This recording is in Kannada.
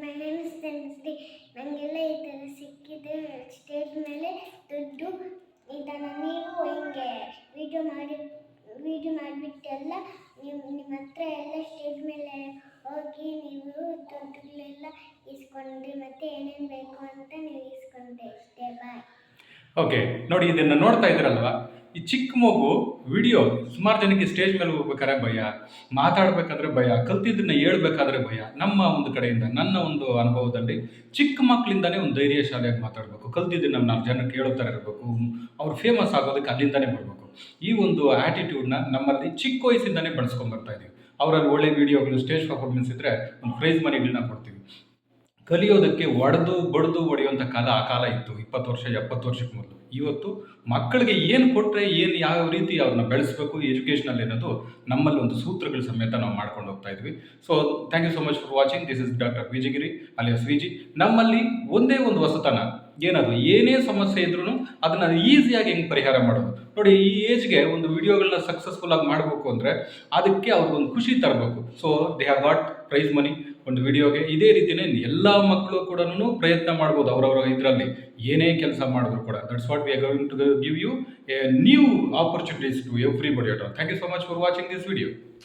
ಮೈ ನೇಮ್ ಇಸ್ ತನುಶ್ರೀ ನನಗೆಲ್ಲ ಈ ಥರ ಸಿಕ್ಕಿದೆ. ಸ್ಟೇಜ್ ಮೇಲೆ ದುಡ್ಡು ಇದನ್ನು ನೀವು ಹಿಂಗೆ ವಿಡಿಯೋ ಮಾಡಿ, ವೀಡಿಯೋ ಮಾಡಿಬಿಟ್ಟೆಲ್ಲ ನೀವು ನಿಮ್ಮ ಹತ್ರ ಎಲ್ಲ ಸ್ಟೇಜ್ ಮೇಲೆ ಹೋಗಿ ನೀವು ದುಡ್ಡುಗಳೆಲ್ಲ ಇಸ್ಕೊಂಡ್ರಿ ಮತ್ತು ಏನೇನು ಬೇಕು ಅಂತ ನೀವು ಇಸ್ಕೊಂಡ್ರಿ ಅಷ್ಟೇ ಬಾಯ್ ಓಕೆ ನೋಡಿ ಇದನ್ನು ನೋಡ್ತಾ ಇದ್ದೀರಲ್ವಾ? ಈ ಚಿಕ್ಕ ಮಗು ವಿಡಿಯೋ ಸುಮಾರು ಜನಕ್ಕೆ ಸ್ಟೇಜ್ ಮೇಲೆ ಹೋಗ್ಬೇಕಾದ್ರೆ ಭಯ, ಮಾತಾಡಬೇಕಾದ್ರೆ ಭಯ, ಕಲ್ತಿದ್ದನ್ನ ಹೇಳ್ಬೇಕಾದ್ರೆ ಭಯ. ನಮ್ಮ ಒಂದು ಕಡೆಯಿಂದ, ನನ್ನ ಒಂದು ಅನುಭವದಲ್ಲಿ ಚಿಕ್ಕ ಮಕ್ಕಳಿಂದಾನೇ ಒಂದು ಧೈರ್ಯ ಶಾಲೆಯಾಗಿ ಮಾತಾಡಬೇಕು. ಕಲ್ತಿದ್ದನ್ನ ನಾಲ್ಕು ಜನಕ್ಕೆ ಹೇಳೋ ಥರ ಇರಬೇಕು. ಅವ್ರು ಫೇಮಸ್ ಆಗೋದಕ್ಕೆ ಅಲ್ಲಿಂದಾನೇ ಬರಬೇಕು ಈ ಒಂದು ಆ್ಯಟಿಟ್ಯೂಡ್ನ ನಮ್ಮಲ್ಲಿ ಚಿಕ್ಕ ವಯಸ್ಸಿಂದಾನೇ ಬರ್ತಾ ಇದೀವಿ. ಅವರಲ್ಲಿ ಒಳ್ಳೆ ವಿಡಿಯೋಗಳು ಸ್ಟೇಜ್ ಪರ್ಫಾರ್ಮೆನ್ಸ್ ಇದ್ದರೆ ಒಂದು ಪ್ರೈಸ್ ಮನಿಗಳನ್ನ ಕೊಡ್ತೀವಿ. ಕಲಿಯೋದಕ್ಕೆ ಒಡೆದು, ಬಡ್ದು ಒಡೆಯುವಂಥ ಕಾಲ, ಆ ಕಾಲ ಇತ್ತು. ಇಪ್ಪತ್ತು ವರ್ಷ, ಎಪ್ಪತ್ತು ವರ್ಷಕ್ಕೆ ಮೊದಲು. ಇವತ್ತು ಮಕ್ಕಳಿಗೆ ಏನು ಕೊಟ್ಟರೆ ಏನು ಯಾವ ರೀತಿ ಅವ್ರನ್ನ ಬೆಳೆಸಬೇಕು ಎಜುಕೇಷನಲ್ಲಿ ಅನ್ನೋದು ನಮ್ಮಲ್ಲಿ ಒಂದು ಸೂತ್ರಗಳ ಸಮೇತ ನಾವು ಮಾಡ್ಕೊಂಡು ಹೋಗ್ತಾ ಇದ್ವಿ. So thank you so much for watching this is doctor Vijayagiri alias Viji ನಮ್ಮಲ್ಲಿ ಒಂದೇ ಒಂದು ಹೊಸತನ. ಏನದು ಏನೇ ಸಮಸ್ಯೆ ಇದ್ರೂ ಅದನ್ನು ಈಸಿಯಾಗಿ ಹೆಂಗೆ ಪರಿಹಾರ ಮಾಡೋದು? ನೋಡಿ, ಈ ಏಜ್ಗೆ ಒಂದು ವಿಡಿಯೋಗಳನ್ನ ಸಕ್ಸಸ್ಫುಲ್ ಆಗಿ ಮಾಡಬೇಕು ಅಂದರೆ ಅದಕ್ಕೆ ಅವ್ರಿಗೊಂದು ಖುಷಿ ತರಬೇಕು. So they have got prize money ಒಂದು ವಿಡಿಯೋಗೆ ಇದೇ ರೀತಿಯೇ ಎಲ್ಲ ಮಕ್ಕಳು ಕೂಡ ಪ್ರಯತ್ನ ಮಾಡ್ಬೋದು ಅವರವರ ಇದರಲ್ಲಿ. ಏನೇ ಕೆಲಸ ಮಾಡಿದ್ರು ಕೂಡ. That's what we are going to give you a new opportunities to everybody at thank you so much for watching this video